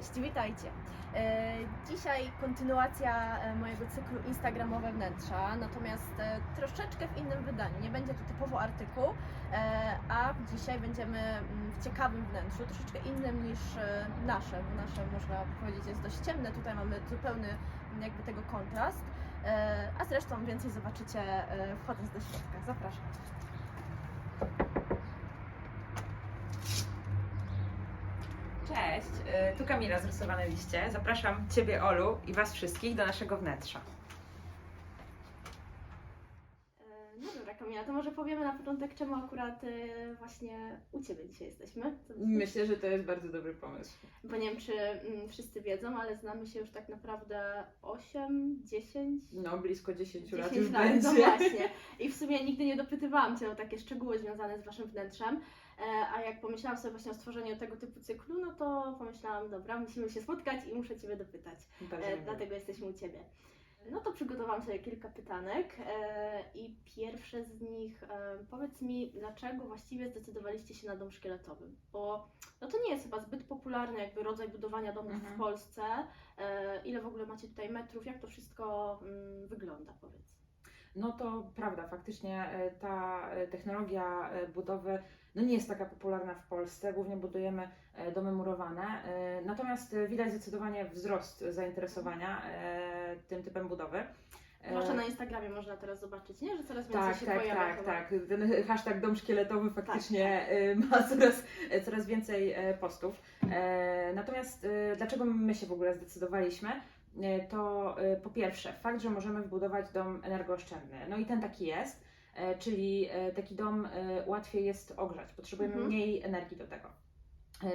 Cześć, witajcie. E, Dzisiaj kontynuacja e, mojego cyklu Instagramowe wnętrza, natomiast e, troszeczkę w innym wydaniu. Nie będzie to typowo artykuł, a dzisiaj będziemy mm, w ciekawym wnętrzu, troszeczkę innym niż nasze, bo nasze można powiedzieć jest dość ciemne. Tutaj mamy zupełny mm, jakby tego kontrast, a zresztą więcej zobaczycie wchodząc do środka. Zapraszam. Cześć, y, tu Kamila z Rysowane Liście. Zapraszam Ciebie, Olu, i Was wszystkich do naszego wnętrza. E, No dobra, Kamila, to może powiemy na początek, czemu akurat e, właśnie u Ciebie dzisiaj jesteśmy. Myślę, że to jest bardzo dobry pomysł. Bo nie wiem, czy mm, wszyscy wiedzą, ale znamy się już tak naprawdę 8, 10, No, blisko 10, lat 10 już lat. będzie. No właśnie. I w sumie nigdy nie dopytywałam Cię o takie szczegóły związane z Waszym wnętrzem. E, A jak pomyślałam sobie właśnie o stworzeniu tego typu cyklu, no to pomyślałam, dobra, musimy się spotkać i muszę Ciebie dopytać. E, miło. dlatego jesteśmy u Ciebie. No to przygotowałam sobie kilka pytanek e, i pierwsze z nich, e, powiedz mi, dlaczego właściwie zdecydowaliście się na dom szkieletowy? Bo no to nie jest chyba zbyt popularny jakby rodzaj budowania domów Mhm. w Polsce. Ile w ogóle macie tutaj metrów? Jak to wszystko mm, wygląda, powiedz? No to prawda, faktycznie e, ta e, technologia e, budowy no nie jest taka popularna w Polsce. Głównie budujemy domy murowane. Natomiast widać zdecydowanie wzrost zainteresowania tym typem budowy. Zwłaszcza na Instagramie można teraz zobaczyć, nie? Że coraz więcej Tak, się tak, pojawia tak, chyba. tak. Ten hashtag dom szkieletowy faktycznie Tak, ma coraz, coraz więcej postów. Natomiast dlaczego my się w ogóle zdecydowaliśmy? E, To e, po pierwsze fakt, że możemy wbudować dom energooszczędny. No i ten taki jest, e, czyli taki dom łatwiej jest ogrzać. Potrzebujemy Mhm. mniej energii do tego.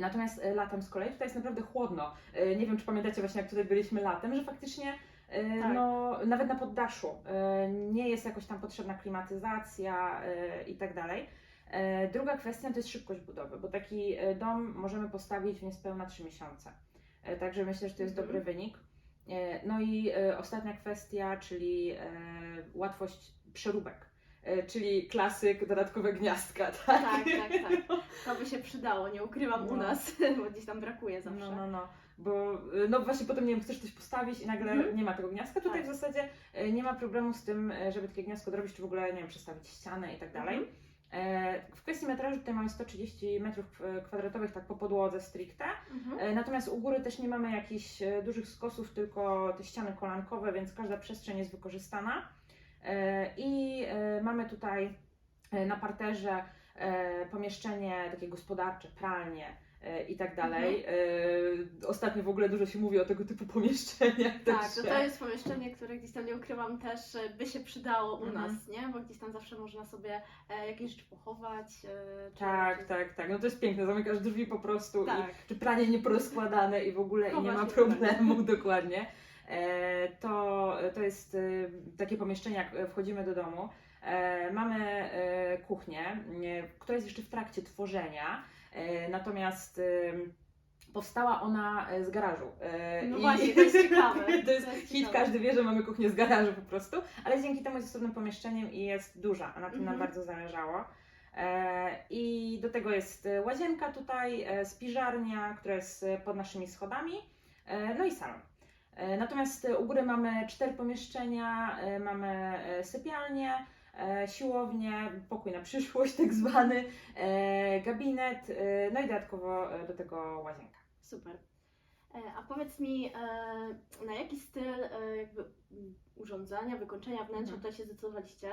Natomiast latem z kolei tutaj jest naprawdę chłodno. Nie wiem, czy pamiętacie właśnie, jak tutaj byliśmy latem, że faktycznie Tak. no, nawet na poddaszu nie jest jakoś tam potrzebna klimatyzacja i tak dalej. Druga kwestia to jest szybkość budowy, bo taki dom możemy postawić w niespełna 3 miesiące. Także myślę, że to jest Mhm. dobry wynik. E, No i e, ostatnia kwestia, czyli e, łatwość przeróbek, czyli klasyk, dodatkowe gniazdka, tak? Tak, tak, tak. To by się przydało, nie ukrywam u No. nas, bo gdzieś tam brakuje zawsze. No, no, no. Bo no właśnie potem, nie wiem, chcesz coś postawić i nagle Mhm. nie ma tego gniazdka. Tutaj Tak. w zasadzie nie ma problemu z tym, żeby takie gniazdko zrobić, czy w ogóle, nie wiem, przestawić ścianę i tak dalej. Mhm. E, W kwestii metrażu tutaj mamy 130 metrów e, kwadratowych tak po podłodze stricte. Mhm. E, Natomiast u góry też nie mamy jakichś dużych skosów, tylko te ściany kolankowe, więc każda przestrzeń jest wykorzystana. I mamy tutaj na parterze pomieszczenie takie gospodarcze, pralnie i tak dalej. E, Ostatnio w ogóle dużo się mówi o tego typu pomieszczeniach. Tak, to, to jest pomieszczenie, które gdzieś tam nie ukrywam też e, by się przydało u Mhm. nas, nie? Bo gdzieś tam zawsze można sobie e, jakieś rzeczy pochować. E, Tak, tak, tak. No to jest piękne. Zamykasz drzwi po prostu Tak. i czy pranie nie porozkładane i w ogóle i nie ma je problemu dokładnie. E, to, to jest e, takie pomieszczenie, jak wchodzimy do domu. E, mamy e, kuchnię, e, która jest jeszcze w trakcie tworzenia, e, natomiast e, powstała ona e, z garażu. E, No i- właśnie, to jest ciekawe. to jest To jest hit, ciekawe. każdy wie, że mamy kuchnię z garażu po prostu, ale dzięki temu jest osobnym pomieszczeniem i jest duża, a na tym nam Mhm. bardzo zależało. I do tego jest łazienka tutaj, spiżarnia, która jest pod naszymi schodami, no i salon. Natomiast u góry mamy cztery pomieszczenia, mamy sypialnię, siłownię, pokój na przyszłość tak zwany, e, gabinet, e, no i dodatkowo e, do tego łazienka. Super. E, A powiedz mi, e, na jaki styl e, jakby urządzania, wykończenia wnętrza Mhm. tutaj się zdecydowaliście?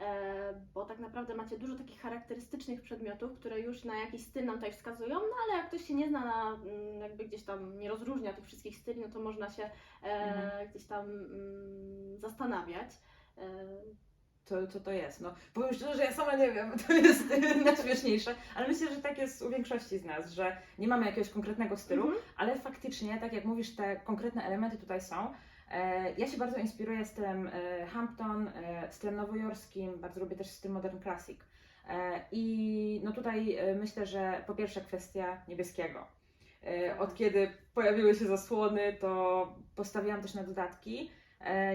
E, Bo tak naprawdę macie dużo takich charakterystycznych przedmiotów, które już na jakiś styl nam tutaj wskazują, no ale jak ktoś się nie zna na, jakby gdzieś tam nie rozróżnia tych wszystkich styli, no to można się e, Mhm. gdzieś tam zastanawiać. Co, co to jest. No, powiem szczerze, że ja sama nie wiem, to jest najśmieszniejsze, ale myślę, że tak jest u większości z nas, że nie mamy jakiegoś konkretnego stylu, mhm. ale faktycznie, tak jak mówisz, te konkretne elementy tutaj są. E, ja się bardzo inspiruję stylem e, Hampton, e, stylem nowojorskim, bardzo lubię też styl Modern Classic. E, I no tutaj e, myślę, że po pierwsze kwestia niebieskiego. E, Od kiedy pojawiły się zasłony, to postawiłam też na dodatki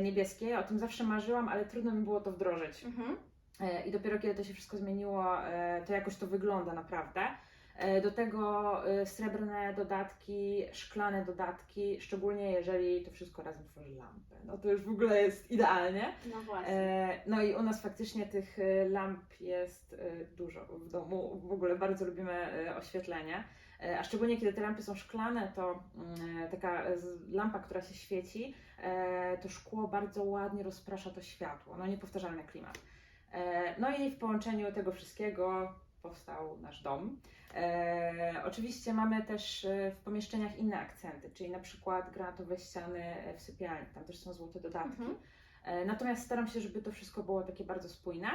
niebieskie. O tym zawsze marzyłam, ale trudno mi było to wdrożyć. Mhm. E, I dopiero kiedy to się wszystko zmieniło, e, to jakoś to wygląda naprawdę. E, Do tego e, srebrne dodatki, szklane dodatki, szczególnie jeżeli to wszystko razem tworzy lampę. No to już w ogóle jest idealnie. No właśnie. E, No i u nas faktycznie tych e, lamp jest e, dużo w domu. W ogóle bardzo lubimy e, oświetlenie. E, A szczególnie kiedy te lampy są szklane, to mm, taka e, z- lampa, która się świeci, e, to szkło bardzo ładnie rozprasza to światło. No niepowtarzalny klimat. No i w połączeniu tego wszystkiego powstał nasz dom. E, oczywiście mamy też w pomieszczeniach inne akcenty, czyli na przykład granatowe ściany w sypialni, tam też są złote dodatki. Mhm. E, Natomiast staram się, żeby to wszystko było takie bardzo spójne,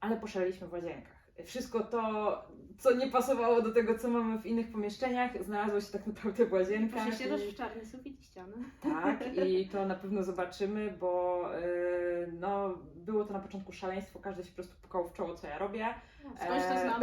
ale poszaleliśmy w łazienkach. Wszystko to, co nie pasowało do tego, co mamy w innych pomieszczeniach, znalazło się tak naprawdę w łazienkach. Poszliście też i- w czarny sufit i ściany. tak, i to na pewno zobaczymy, bo yy, no, było to na początku szaleństwo, każdy się po prostu pukał w czoło, co ja robię. Skądś to E, znam.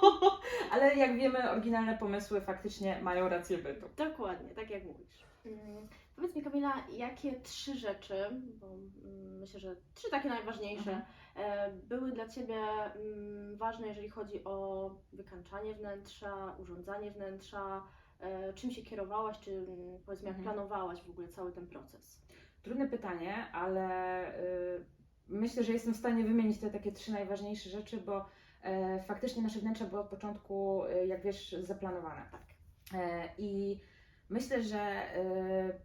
Ale jak wiemy, oryginalne pomysły faktycznie mają rację bytu. Dokładnie, tak jak mówisz. Mm, Powiedz mi Kamila, jakie trzy rzeczy, bo mm, myślę, że trzy takie najważniejsze, Mhm. e, były dla Ciebie mm, ważne, jeżeli chodzi o wykańczanie wnętrza, urządzanie wnętrza, e, czym się kierowałaś, czy mm, powiedzmy jak Mhm. planowałaś w ogóle cały ten proces? Trudne pytanie, ale y, myślę, że jestem w stanie wymienić te takie trzy najważniejsze rzeczy, bo e, faktycznie nasze wnętrze było od początku, y, jak wiesz, zaplanowane. Tak. I myślę, że e,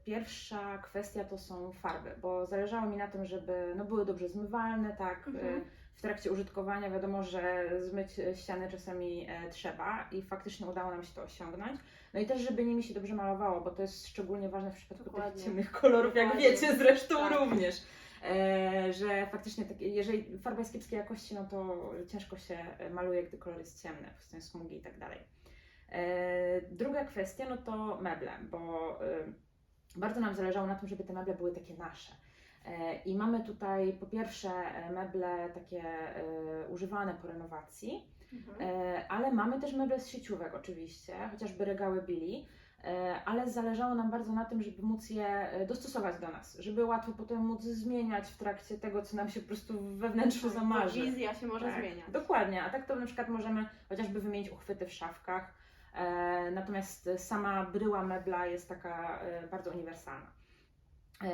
pierwsza kwestia to są farby, bo zależało mi na tym, żeby no, były dobrze zmywalne, tak. Mhm. e, W trakcie użytkowania wiadomo, że zmyć e, ściany czasami e, trzeba i faktycznie udało nam się to osiągnąć. No i też, żeby nimi się dobrze malowało, bo to jest szczególnie ważne w przypadku Dokładnie. tych ciemnych kolorów, jak Dokładnie. wiecie zresztą Tak. również. E, że faktycznie takie, jeżeli farba jest kiepskiej jakości, no to ciężko się e, maluje, gdy kolor jest ciemny, w sensie smugi i tak dalej. E, druga kwestia, no to meble, bo e, bardzo nam zależało na tym, żeby te meble były takie nasze. E, I mamy tutaj po pierwsze meble takie używane po renowacji, Mhm. Ale mamy też meble z sieciówek oczywiście, chociażby regały Billy, ale zależało nam bardzo na tym, żeby móc je dostosować do nas, żeby łatwo potem móc zmieniać w trakcie tego, co nam się po prostu we wnętrzu To zamarzy. Wizja się może Tak, zmieniać. Dokładnie, a tak to na przykład możemy chociażby wymienić uchwyty w szafkach, natomiast sama bryła mebla jest taka e, bardzo uniwersalna. E,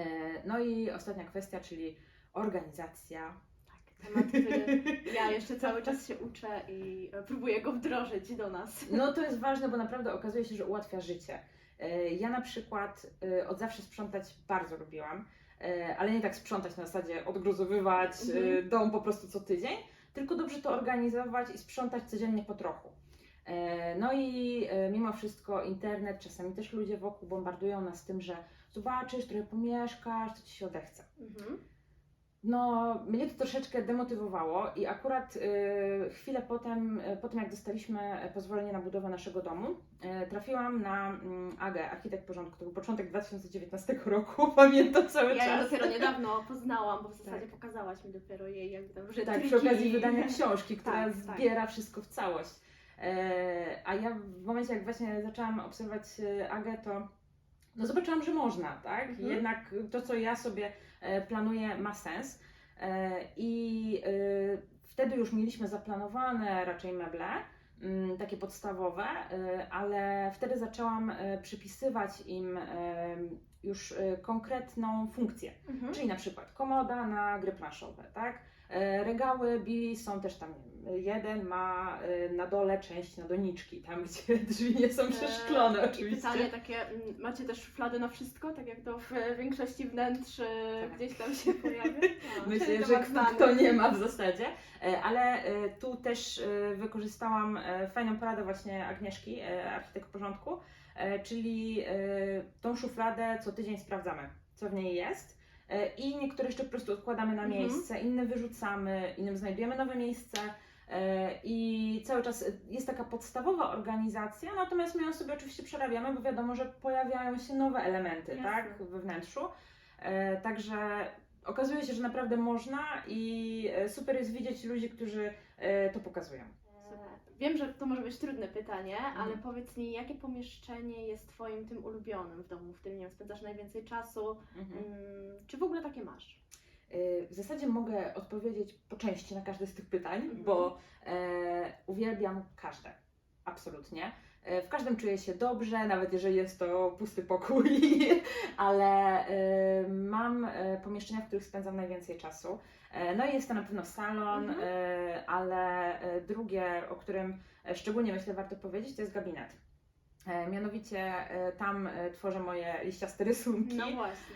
no i ostatnia kwestia, czyli organizacja. Tak, temat, który ja jeszcze cały czas się uczę i e, próbuję go wdrożyć do nas. No to jest ważne, bo naprawdę okazuje się, że ułatwia życie. E, Ja na przykład e, od zawsze sprzątać bardzo lubiłam, e, ale nie tak sprzątać na zasadzie odgruzowywać e, Mhm. dom po prostu co tydzień, tylko dobrze to organizować i sprzątać codziennie po trochu. E, No i e, mimo wszystko internet, czasami też ludzie wokół bombardują nas tym, że zobaczysz, trochę pomieszkasz, to ci się odechce. Mhm. No, mnie to troszeczkę demotywowało i akurat y, chwilę potem, y, po tym jak dostaliśmy pozwolenie na budowę naszego domu, y, trafiłam na mm, AGę, Architekt Porządku. To był początek 2019 roku, pamiętam cały Ja ją czas. dopiero niedawno poznałam, bo w zasadzie Tak. pokazałaś mi dopiero jej jakby tam Tak, przy okazji wydania książki, która Tak, tak. zbiera wszystko w całość. E, a ja w momencie, jak właśnie zaczęłam obserwować e, Agę, to no zobaczyłam, że można, tak? Mhm. Jednak to, co ja sobie e, planuję, ma sens. I wtedy już mieliśmy zaplanowane raczej meble, mm, takie podstawowe, ale wtedy zaczęłam przypisywać im już konkretną funkcję. Mhm. Czyli na przykład komoda na gry planszowe, tak? E, Regały Billy są też tam, jeden ma e, na dole część na doniczki, tam gdzie drzwi nie są przeszklone Eee, oczywiście. pytanie takie, macie też szuflady na wszystko, tak jak to w większości wnętrz e, Tak. gdzieś tam się pojawia? A, Myślę, że kto, kto nie ma w zasadzie, E, ale e, tu też e, wykorzystałam e, fajną poradę właśnie Agnieszki, e, architekt porządku, e, czyli e, tą szufladę co tydzień sprawdzamy, co w niej jest. E, I niektóre jeszcze po prostu odkładamy na Mhm. miejsce, inne wyrzucamy, innym znajdujemy nowe miejsce. e, I cały czas jest taka podstawowa organizacja, natomiast my ją sobie oczywiście przerabiamy, bo wiadomo, że pojawiają się nowe elementy Jasne. tak, we wnętrzu. E, Także okazuje się, że naprawdę można i super jest widzieć ludzi, którzy to pokazują. Wiem, że to może być trudne pytanie, ale Mhm. powiedz mi, jakie pomieszczenie jest Twoim tym ulubionym w domu, w którym nie wiem, spędzasz najwięcej czasu? Mhm. Mm, Czy w ogóle takie masz? E, W zasadzie mogę odpowiedzieć po części na każde z tych pytań, Mhm. bo e, uwielbiam każde. absolutnie. E, W każdym czuję się dobrze, nawet jeżeli jest to pusty pokój, ale e, mam e, pomieszczenia, w których spędzam najwięcej czasu. No i jest to na pewno salon, Mhm. ale drugie, o którym szczególnie myślę warto powiedzieć, to jest gabinet. Mianowicie tam tworzę moje liściaste rysunki. No właśnie.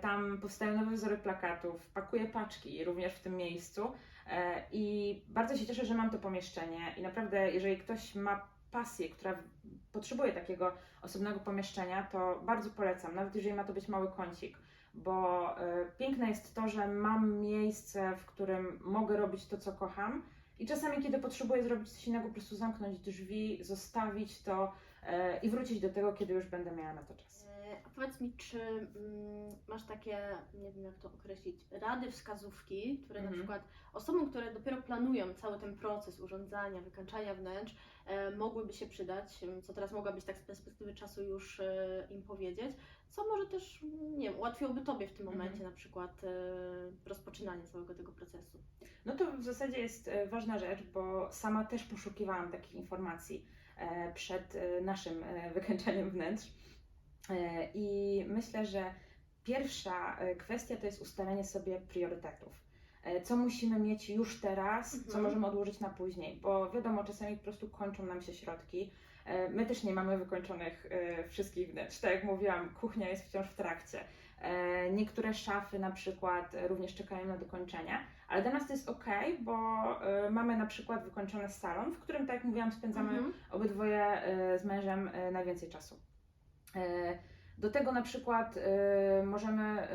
Tam powstają nowe wzory plakatów, pakuję paczki również w tym miejscu i bardzo się cieszę, że mam to pomieszczenie i naprawdę jeżeli ktoś ma pasję, która potrzebuje takiego osobnego pomieszczenia, to bardzo polecam, nawet jeżeli ma to być mały kącik, bo e, piękne jest to, że mam miejsce, w którym mogę robić to, co kocham i czasami, kiedy potrzebuję zrobić coś innego, po prostu zamknąć drzwi, zostawić to e, i wrócić do tego, kiedy już będę miała na to czas. E, A powiedz mi, czy mm, masz takie, nie wiem jak to określić, rady, wskazówki, które na Mhm. przykład osobom, które dopiero planują cały ten proces urządzania, wykańczania wnętrz, e, mogłyby się przydać, co teraz mogłabyś tak z perspektywy czasu już e, im powiedzieć, co może też, nie wiem, ułatwiłoby Tobie w tym Mhm. momencie na przykład e, rozpoczynanie całego tego procesu. No to w zasadzie jest e, ważna rzecz, bo sama też poszukiwałam takich informacji e, przed naszym wykańczaniem wnętrz. E, I myślę, że pierwsza e, kwestia to jest ustalenie sobie priorytetów. E, Co musimy mieć już teraz, co Mhm. możemy odłożyć na później, bo wiadomo, czasami po prostu kończą nam się środki. My też nie mamy wykończonych wszystkich wnętrz. Tak jak mówiłam, kuchnia jest wciąż w trakcie. Niektóre szafy na przykład również czekają na dokończenie, ale dla nas to jest ok, bo mamy na przykład wykończony salon, w którym, tak jak mówiłam, spędzamy Mhm. obydwoje z mężem najwięcej czasu. E, Do tego na przykład e, możemy e,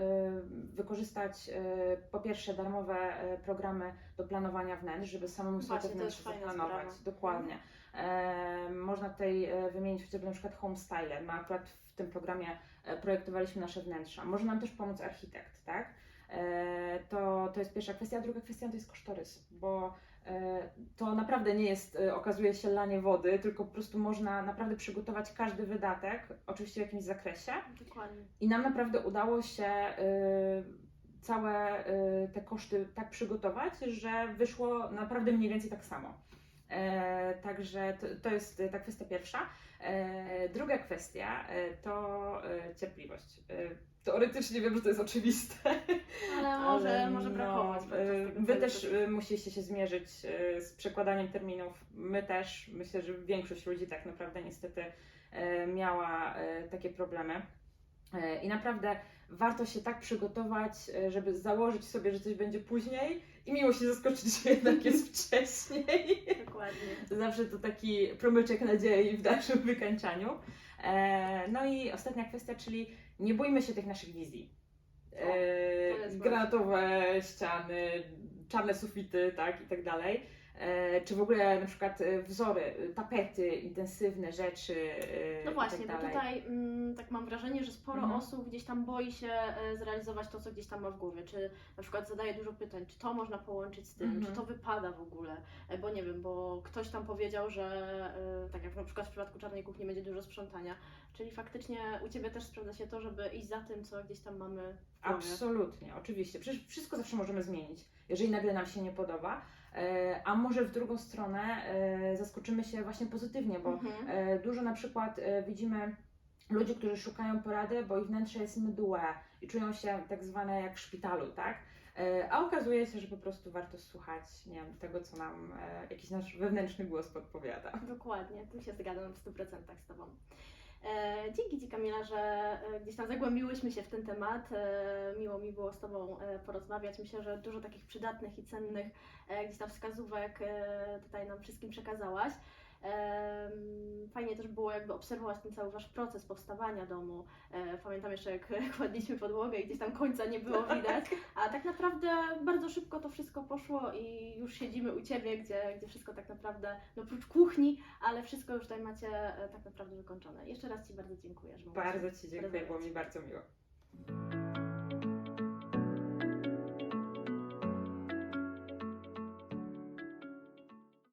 wykorzystać po pierwsze darmowe programy do planowania wnętrz, żeby samemu sobie Właśnie, to wnętrze zaplanować. Dokładnie. Można tutaj wymienić chociażby na przykład Home Style. My akurat w tym programie projektowaliśmy nasze wnętrza. Może nam też pomóc architekt, tak? To, to jest pierwsza kwestia. A druga kwestia to jest kosztorys, bo to naprawdę nie jest, e, okazuje się, lanie wody, tylko po prostu można naprawdę przygotować każdy wydatek, oczywiście w jakimś zakresie. Dokładnie. I nam naprawdę udało się y, całe te koszty tak przygotować, że wyszło naprawdę mniej więcej tak samo. E, także to, to jest ta kwestia pierwsza. E, druga kwestia e, to e, cierpliwość. E, teoretycznie wiem, że to jest oczywiste. Ale może, Ale może no, brakować. e, tego Wy też e, musieliście się zmierzyć e, z przekładaniem terminów. My też. Myślę, że większość ludzi tak naprawdę niestety e, miała e, takie problemy. E, I naprawdę warto się tak przygotować, e, żeby założyć sobie, że coś będzie później i miło się zaskoczyć, że jednak jest wcześniej. Dokładnie. Zawsze to taki promyczek nadziei w dalszym wykańczaniu. E, no i ostatnia kwestia, czyli nie bójmy się tych naszych wizji. O, E, granatowe ściany, czarne sufity, tak i tak dalej. E, czy w ogóle na przykład e, wzory, e, tapety, intensywne rzeczy. No i właśnie, tak bo tutaj mm, tak mam wrażenie, że sporo Mhm. osób gdzieś tam boi się zrealizować to, co gdzieś tam ma w głowie. Czy na przykład zadaje dużo pytań, czy to można połączyć z tym, Mhm. czy to wypada w ogóle, bo nie wiem, bo ktoś tam powiedział, że tak jak na przykład w przypadku czarnej kuchni będzie dużo sprzątania, czyli faktycznie u Ciebie też sprawdza się to, żeby iść za tym, co gdzieś tam mamy w głowie. Absolutnie, oczywiście. Przecież wszystko zawsze możemy zmienić, jeżeli nagle nam się nie podoba. E, A może w drugą stronę e, zaskoczymy się właśnie pozytywnie, bo Mhm. e, dużo na przykład widzimy ludzi, którzy szukają porady, bo ich wnętrze jest mdłe i czują się tak zwane jak w szpitalu, tak? A okazuje się, że po prostu warto słuchać nie wiem, tego, co nam jakiś nasz wewnętrzny głos podpowiada. Dokładnie, tu się zgadzam w 100% z Tobą. E, dzięki Ci Kamila, że e, gdzieś tam zagłębiłyśmy się w ten temat. E, miło mi było z Tobą porozmawiać. Myślę, że dużo takich przydatnych i cennych gdzieś tam wskazówek tutaj nam wszystkim przekazałaś. Fajnie też było jakby obserwować ten cały Wasz proces powstawania domu. E, Pamiętam jeszcze jak kładliśmy podłogę i gdzieś tam końca nie było widać, a tak naprawdę bardzo szybko to wszystko poszło i już siedzimy u Ciebie, gdzie, gdzie wszystko tak naprawdę, no oprócz kuchni, ale wszystko już tutaj macie e, tak naprawdę wykończone. Jeszcze raz Ci bardzo dziękuję, że Bardzo Ci dziękuję, było mi bardzo miło.